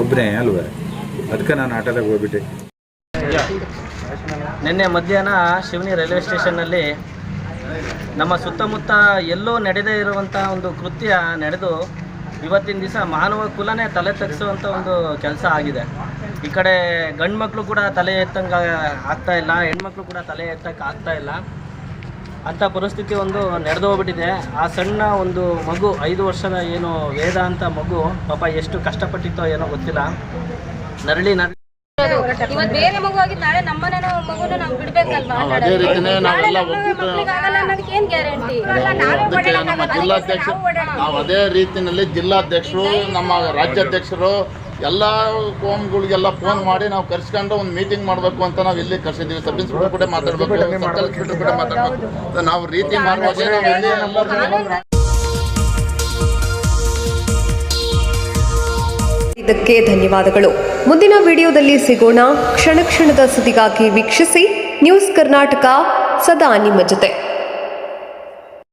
ಒಬ್ಬನೇ ಅಲ್ವೇ? ಅದಕ್ಕೆ ನಾನು ಆಟೋದಾಗ ಹೋಗ್ಬಿಟ್ಟೆ. ನಿನ್ನೆ ಮಧ್ಯಾಹ್ನ ಶಿವನಿ ರೈಲ್ವೆ ಸ್ಟೇಷನ್ನಲ್ಲಿ ನಮ್ಮ ಸುತ್ತಮುತ್ತ ಎಲ್ಲೋ ನಡೆದೇ ಇರುವಂಥ ಒಂದು ಕೃತ್ಯ ನಡೆದು ಇವತ್ತಿನ ದಿವಸ ಮಾನವ ಕುಲನೇ ತಲೆ ತಗ್ಸುವಂಥ ಒಂದು ಕೆಲಸ ಆಗಿದೆ. ಈ ಕಡೆ ಗಂಡು ಮಕ್ಕಳು ಕೂಡ ತಲೆ ಎತ್ತಂಗೆ ಆಗ್ತಾ ಇಲ್ಲ, ಹೆಣ್ಮಕ್ಳು ಕೂಡ ತಲೆ ಎತ್ತಕ್ಕೆ ಆಗ್ತಾ ಇಲ್ಲ. ಅಂಥ ಪರಿಸ್ಥಿತಿ ಒಂದು ನಡೆದು ಹೋಗ್ಬಿಟ್ಟಿದೆ. ಆ ಸಣ್ಣ ಒಂದು ಮಗು ಐದು ವರ್ಷದ ಏನು ವೇದ ಅಂತ ಮಗು ಪಾಪ ಎಷ್ಟು ಕಷ್ಟಪಟ್ಟಿತ್ತೋ ಏನೋ ಗೊತ್ತಿಲ್ಲ. ನರಳಿ ನರಳಿ. ಇವತ್ತು ಬೇರೆ ಮಗು ಆಗಿದ್ದು ನಾಳೆ ನಮ್ಮನೆ ಮಗುನ ನಾವು ಬಿಡ್ಬೇಕಲ್ವಾ? ಅದೇ ರೀತಿನೇ ನಾವೆಲ್ಲ ಮಕ್ಳಿಗೆ ಆಗಲ್ಲ ಅನ್ನೋದಕ್ಕೆ ಏನ್ ಗ್ಯಾರಂಟಿ? ಅದಕ್ಕೆ ನಮ್ಮ ಜಿಲ್ಲಾಧ್ಯಕ್ಷ ನಾವು ಅದೇ ರೀತಿಯಲ್ಲಿ ಜಿಲ್ಲಾಧ್ಯಕ್ಷರು ನಮ್ಮ ರಾಜ್ಯಾಧ್ಯಕ್ಷರು ಎಲ್ಲ ಕೋಮ್ಗಳಿಗೆಲ್ಲ ಫೋನ್ ಮಾಡಿ ನಾವು ಕರ್ಸ್ಕೊಂಡು ಒಂದು ಮೀಟಿಂಗ್ ಮಾಡಬೇಕು ಅಂತ ನಾವು ಇಲ್ಲಿ ಕರೆಸಿದ್ದೀವಿ. ಸಬ್ ಇನ್ಸ್ಪೆಕ್ಟರ್ ಕೂಡ ಮಾತಾಡಬೇಕು ಕೂಡ ಮಾತಾಡಬೇಕು. ನಾವು ರೀತಿ ಮಾಡುವಾಗ ನಾವು ಇಲ್ಲಿ ಎಲ್ಲರೂ ಇದಕ್ಕೆ ಧನ್ಯವಾದಗಳು. ಮುಂದಿನ ವಿಡಿಯೋದಲ್ಲಿ ಸಿಗೋಣ. ಕ್ಷಣ ಕ್ಷಣದ ಸುದ್ದಿಗಾಗಿ ವೀಕ್ಷಿಸಿ. ನ್ಯೂಸ್ ಕರ್ನಾಟಕ ಸದಾ ನಿಮ್ಮ ಜೊತೆ.